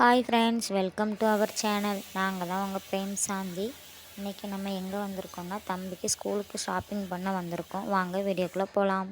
Hi friends welcome to our channel நாங்கள் தான் உங்கள் பிரேம் சாந்தி. இன்றைக்கி நம்ம எங்கே வந்திருக்கோம்னா தம்பிக்கு ஸ்கூலுக்கு ஷாப்பிங் பண்ண வந்திருக்கோம். வாங்க வீடியோக்குள்ளே போகலாம்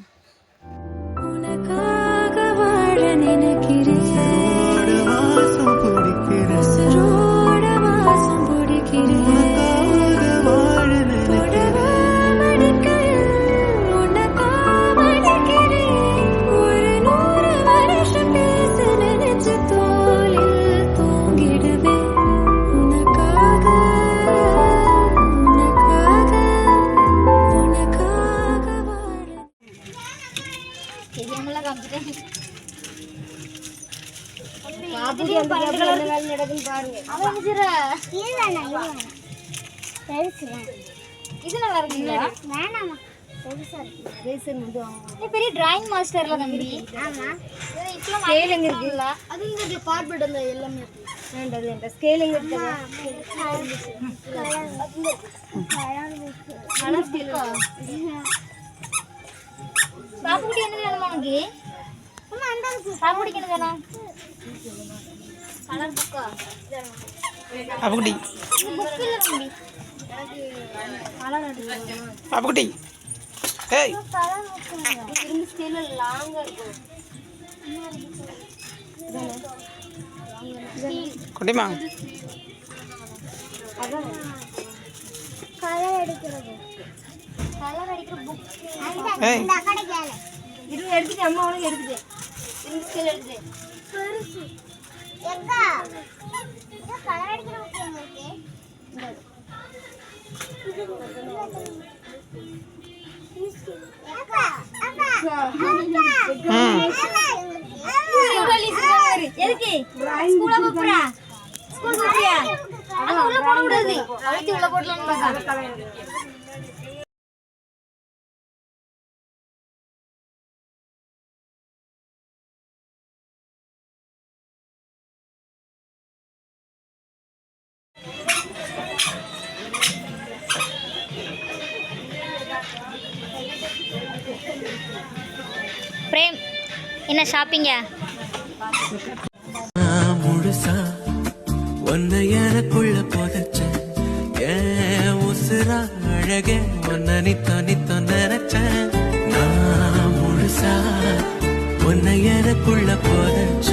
இது நல்லா இருக்குங்களா நீ பெரிய டிராயிங் மாஸ்டர்ல தம்பி ஸ்கேல் இருக்குல்ல அது இந்த அந்த எல்லாமே வேண்டது இருக்கு கலர் என்ன வேணுமா உனக்கு சாப்பிட்டு என்ன வேணும் கலர் புக்கா பாப்புக்குட்டி புக் இல்ல தம்பி பாப்புக்குட்டி ஏய். இந்த ஸ்கேல் லாங்கா இருக்கும் குட்டிமா கலர் அடிக்கிற புக் ஏய். இரு எடுத்துட்டு அம்மா உனக்கு எடுத்துட்டு இந்த ஸ்கேல் எடுத்துட்டு. எதுக்கு? ஸ்கூல்ல போறா ஸ்கூல் போறியா அங்க உள்ள போட கூடாது. அழுத்தி உள்ள போடலாம்னு பார்த்தா பிரேம் என்ன ஷாப்பிங்க முழுசா உன்னை எனக்குள்ள புதைச்ச. ஏன் உசுரா அழகே உன்னை நித்த நித்த நினைச்சேன் நான் முழுசா உன்னை எனக்குள்ள புதைச்ச.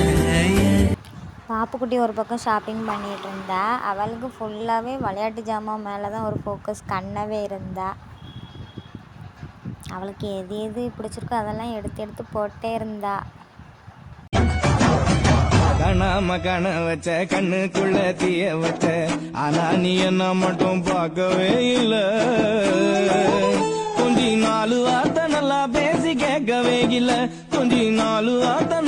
பாப்புக்குட்டி ஒரு பக்கம் ஷாப்பிங் பண்ணிட்டு இருந்தா. அவளுக்கு ஃபுல்லாகவே விளையாட்டு ஜாமான் மேலே தான் ஒரு ஃபோக்கஸ் கண்ணவே இருந்தா. அவளுக்கு எது எது பிடிச்சிருக்கோ அதெல்லாம் எடுத்து எடுத்து போட்டே இருந்தா. காணாம காண வச்ச கண்ணுக்குள்ள தீய வச்ச ஆனா நீ என்ன மட்டும் பார்க்கவே இல்ல. கொஞ்ச நாலு வார்த்தை நல்லா பேசி கேட்கவே இல்ல. கொஞ்ச நாலு வார்த்தை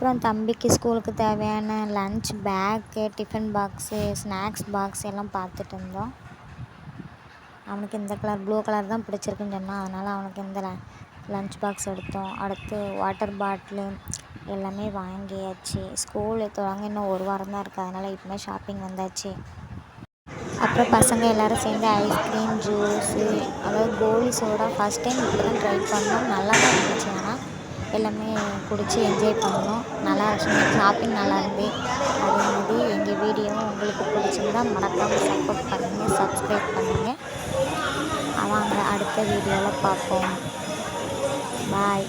அப்புறம் தம்பிக்கு ஸ்கூலுக்கு தேவையான lunch bag tiffin box snacks box எல்லாம் பார்த்துட்டு இருந்தோம். அவனுக்கு இந்த கலர் ப்ளூ கலர் தான் பிடிச்சிருக்குன்னு சொன்னான். அதனால் அவனுக்கு இந்த லன்ச் பாக்ஸ் எடுத்தோம். அடுத்து வாட்டர் பாட்டிலு எல்லாமே வாங்கியாச்சு. ஸ்கூல் தொடங்க இன்னும் ஒரு வாரம் தான் இருக்குது அதனால் இப்போமே ஷாப்பிங் வந்தாச்சு. அப்புறம் பசங்க எல்லாரும் சேர்ந்து ஐஸ்கிரீம் ஜூஸு அதாவது கோலி சோடா ஃபஸ்ட் டைம் இப்படி தான் ட்ரை பண்ணோம். நல்லா தான் இருந்துச்சு. ஆனால் எல்லாமே குடித்து என்ஜாய் பண்ணோம். நல்லா ஷாப்பிங் நல்லா இருந்து அதே மாதிரி எங்கள் வீடியோவும் உங்களுக்கு பிடிச்சிருந்தா மறக்காமல் சப்போர்ட் பண்ணுங்கள் சப்ஸ்கிரைப் பண்ணுங்கள் வாங்க அடுத்த வீடியோவில் பார்ப்போம். பாய்